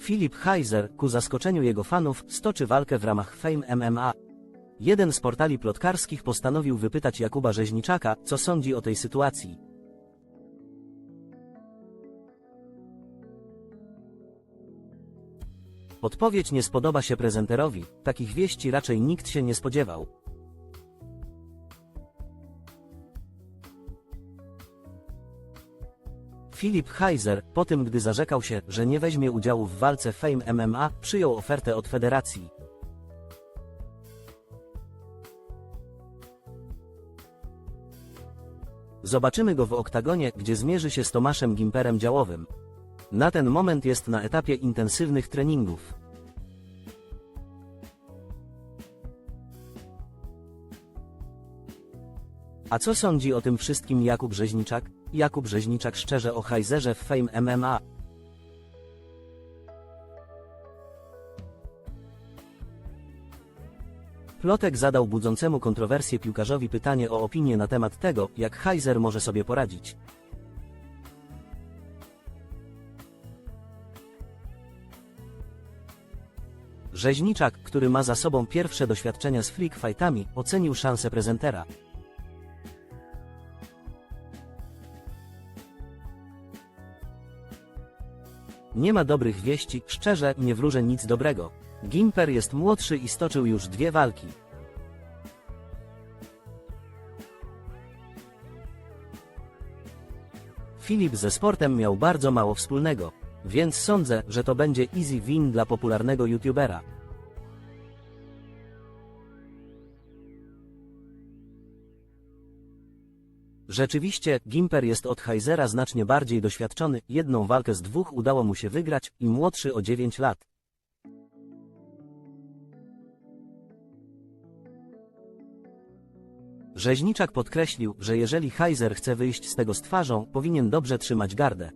Filip Heiser, ku zaskoczeniu jego fanów, stoczy walkę w ramach Fame MMA. Jeden z portali plotkarskich postanowił wypytać Jakuba Rzeźniczaka, co sądzi o tej sytuacji. Odpowiedź nie spodoba się prezenterowi, takich wieści raczej nikt się nie spodziewał. Filip Heiser, po tym gdy zarzekał się, że nie weźmie udziału w walce Fame MMA, przyjął ofertę od federacji. Zobaczymy go w oktagonie, gdzie zmierzy się z Tomaszem Gimperem Działowym. Na ten moment jest na etapie intensywnych treningów. A co sądzi o tym wszystkim Jakub Rzeźniczak? Jakub Rzeźniczak szczerze o Heiserze w Fame MMA. Plotek zadał budzącemu kontrowersję piłkarzowi pytanie o opinię na temat tego, jak Heiser może sobie poradzić. Rzeźniczak, który ma za sobą pierwsze doświadczenia z freak fightami, ocenił szansę prezentera. Nie ma dobrych wieści, szczerze, nie wróżę nic dobrego. Gimper jest młodszy i stoczył już dwie walki. Filip ze sportem miał bardzo mało wspólnego, więc sądzę, że to będzie easy win dla popularnego youtubera. Rzeczywiście, Gimper jest od Heisera znacznie bardziej doświadczony, jedną walkę z dwóch udało mu się wygrać i młodszy o 9 lat. Rzeźniczak podkreślił, że jeżeli Heiser chce wyjść z tego z twarzą, powinien dobrze trzymać gardę.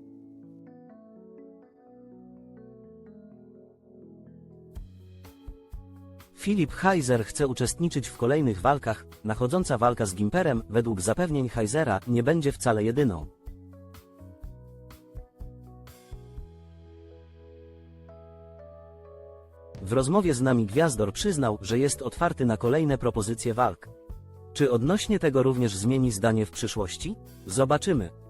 Filip Heiser chce uczestniczyć w kolejnych walkach, nachodząca walka z Gimperem, według zapewnień Heisera, nie będzie wcale jedyną. W rozmowie z nami Gwiazdor przyznał, że jest otwarty na kolejne propozycje walk. Czy odnośnie tego również zmieni zdanie w przyszłości? Zobaczymy.